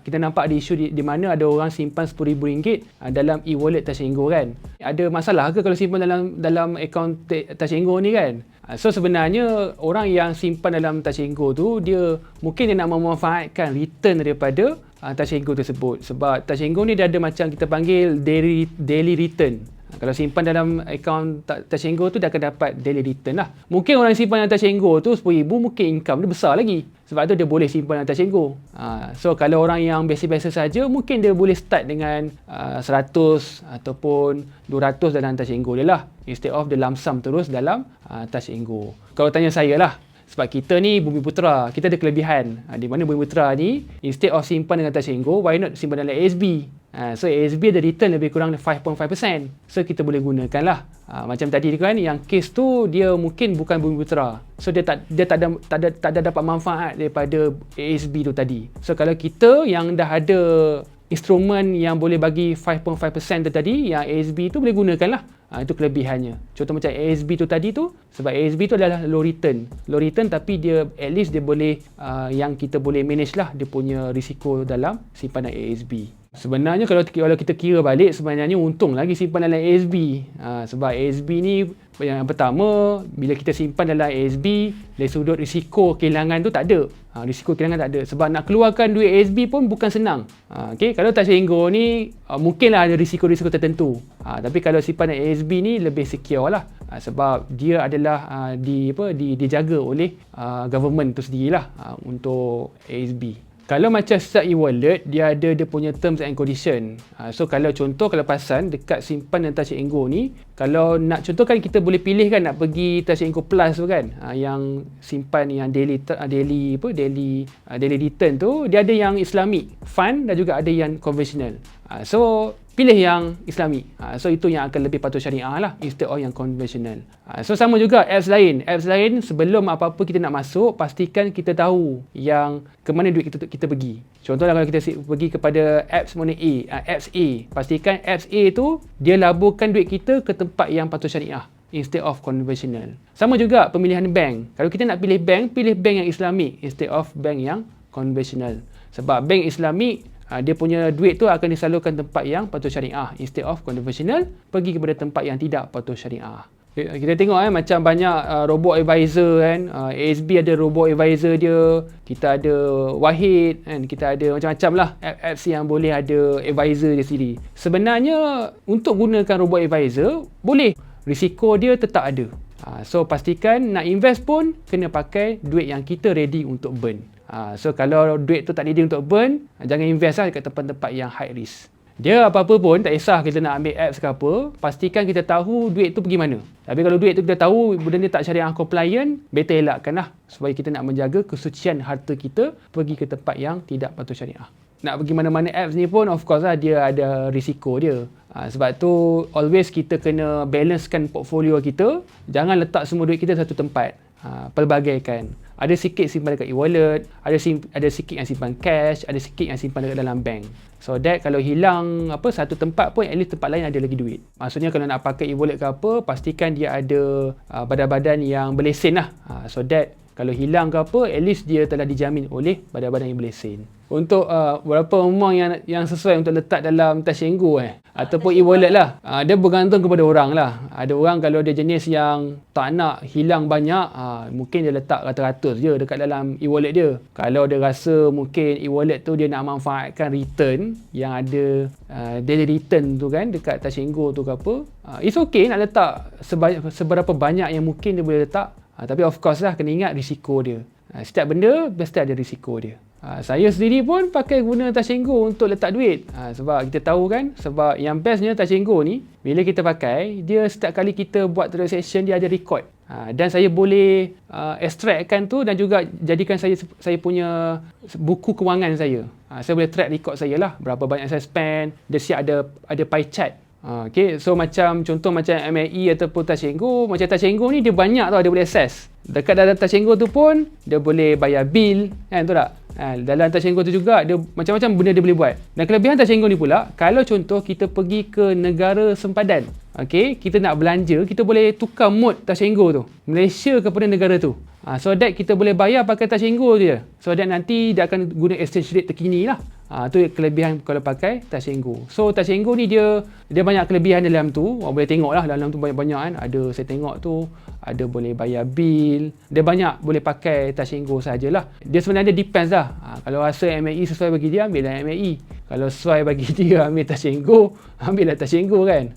Kita nampak ada isu di, di mana ada orang simpan RM10,000 uh, dalam e-wallet Touch kan. Ada masalah ke kalau simpan dalam dalam akaun Touch Go ni kan? Uh, so sebenarnya orang yang simpan dalam Touch tu dia mungkin dia nak memanfaatkan return daripada uh, Touch Go tersebut. Sebab Touch ni dia ada macam kita panggil daily daily return. Kalau simpan dalam akaun Touch Go tu dia akan dapat daily return lah. Mungkin orang simpan dalam Touch Go tu RM10,000 mungkin income dia besar lagi. Sebab tu dia boleh simpan dalam Touch Go. Ha, so kalau orang yang biasa-biasa saja mungkin dia boleh start dengan uh, 100 ataupun 200 dalam Touch Go dia lah. Instead of lump sum terus dalam uh, Touch Go. Kalau tanya saya lah, sebab kita ni Bumi Putra, kita ada kelebihan. Ha, di mana Bumi Putra ni, instead of simpan dengan Touch Go, why not simpan dalam ASB? Ha, so ASB ada return lebih kurang 5.5%. So kita boleh gunakan lah. Ha, macam tadi kan, yang case tu dia mungkin bukan Bumi Putra. So dia tak dia tak ada tak ada tak ada dapat manfaat daripada ASB tu tadi. So kalau kita yang dah ada instrumen yang boleh bagi 5.5% tu tadi, yang ASB tu boleh gunakan lah. Ha, itu kelebihannya. Contoh macam ASB tu tadi tu, sebab ASB tu adalah low return. Low return tapi dia at least dia boleh, uh, yang kita boleh manage lah dia punya risiko dalam simpanan ASB. Sebenarnya kalau kalau kita kira balik sebenarnya untung lagi simpan dalam ASB. Ha, sebab ASB ni yang pertama bila kita simpan dalam ASB dari sudut risiko kehilangan tu tak ada. Ha, risiko kehilangan tak ada. Sebab nak keluarkan duit ASB pun bukan senang. Ha, okay? Kalau tak sehingga ni uh, mungkinlah ada risiko-risiko tertentu. Ha, tapi kalau simpan dalam ASB ni lebih secure lah. Ha, sebab dia adalah uh, di apa di dijaga oleh uh, government tu sendirilah uh, untuk ASB. Kalau macam start e-wallet, dia ada dia punya terms and condition. Ha, so kalau contoh kalau pasan dekat simpan dan touch go ni, kalau nak contoh kan kita boleh pilih kan nak pergi touch go plus tu kan. Ha, yang simpan yang daily uh, daily apa daily uh, daily return tu, dia ada yang Islamic fund dan juga ada yang conventional. Ha, so pilih yang islami. Ha, so itu yang akan lebih patuh syariah lah instead of yang conventional. Ha, so sama juga apps lain. Apps lain sebelum apa-apa kita nak masuk, pastikan kita tahu yang ke mana duit kita kita pergi. Contohlah kalau kita pergi kepada apps mana A, uh, apps A, pastikan apps A tu dia laburkan duit kita ke tempat yang patuh syariah instead of conventional. Sama juga pemilihan bank. Kalau kita nak pilih bank, pilih bank yang islami instead of bank yang conventional. Sebab bank islami uh, dia punya duit tu akan disalurkan tempat yang patuh syariah instead of conventional pergi kepada tempat yang tidak patuh syariah. Kita tengok eh macam banyak uh, robot advisor kan? Uh, ASB ada robot advisor dia kita ada Wahid kan? Kita ada macam-macam lah apps yang boleh ada advisor dia sendiri. Sebenarnya untuk gunakan robot advisor boleh. Risiko dia tetap ada uh, so pastikan nak invest pun kena pakai duit yang kita ready untuk burn Ha, so kalau duit tu tak ready untuk burn, jangan invest lah dekat tempat-tempat yang high risk. Dia apa-apa pun, tak kisah kita nak ambil apps ke apa, pastikan kita tahu duit tu pergi mana. Tapi kalau duit tu kita tahu benda ni tak syariah compliant, better elakkan lah. Supaya kita nak menjaga kesucian harta kita pergi ke tempat yang tidak patut syariah. Nak pergi mana-mana apps ni pun, of course lah, dia ada risiko dia. Ha, sebab tu, always kita kena balancekan portfolio kita. Jangan letak semua duit kita satu tempat. Ha, pelbagaikan ada sikit simpan dekat e-wallet, ada sim, ada sikit yang simpan cash, ada sikit yang simpan dekat dalam bank. So that kalau hilang apa satu tempat pun at least tempat lain ada lagi duit. Maksudnya kalau nak pakai e-wallet ke apa, pastikan dia ada uh, badan-badan yang berlesen lah. Uh, so that kalau hilang ke apa, at least dia telah dijamin oleh badan-badan yang berlesen. Untuk uh, berapa amount yang yang sesuai untuk letak dalam Touch Go eh ataupun e-wallet lah. Uh, dia bergantung kepada orang lah. Ada orang kalau dia jenis yang tak nak hilang banyak uh, mungkin dia letak ratus-ratus je dekat dalam e-wallet dia. Kalau dia rasa mungkin e-wallet tu dia nak manfaatkan return yang ada uh, daily return tu kan dekat Touch Go tu ke apa uh, it's okay nak letak seberapa banyak yang mungkin dia boleh letak uh, tapi of course lah kena ingat risiko dia uh, setiap benda mesti ada risiko dia Ha, saya sendiri pun pakai guna Touch Go untuk letak duit. Ha, sebab kita tahu kan, sebab yang bestnya Touch Go ni, bila kita pakai, dia setiap kali kita buat transaction, dia ada record. Ha, dan saya boleh uh, extractkan tu dan juga jadikan saya saya punya buku kewangan saya. Ha, saya boleh track record saya lah, berapa banyak saya spend, dia siap ada ada pie chart. Ha, okay, so macam contoh macam MAE ataupun Touch Go, macam Touch Go ni dia banyak tau, dia boleh access. Dekat dalam Touch Go tu pun, dia boleh bayar bil, kan tu tak? Ha, dalam touch go tu juga dia macam-macam benda dia boleh buat. Dan kelebihan touch go ni pula, kalau contoh kita pergi ke negara sempadan, okey, kita nak belanja, kita boleh tukar mode touch go tu. Malaysia kepada negara tu. Ha, so that kita boleh bayar pakai touch go je. So that nanti dia akan guna exchange rate terkini lah. Ha, tu kelebihan kalau pakai Touch and Go. So Touch and Go ni dia dia banyak kelebihan dalam tu. Orang boleh tengok lah dalam tu banyak-banyak kan. Ada saya tengok tu ada boleh bayar bil. Dia banyak boleh pakai Touch and Go sajalah. Dia sebenarnya depends lah. Ha, kalau rasa MAE sesuai bagi dia ambil lah MAE. Kalau sesuai bagi dia ambil Touch and Go, ambil lah Touch and Go kan.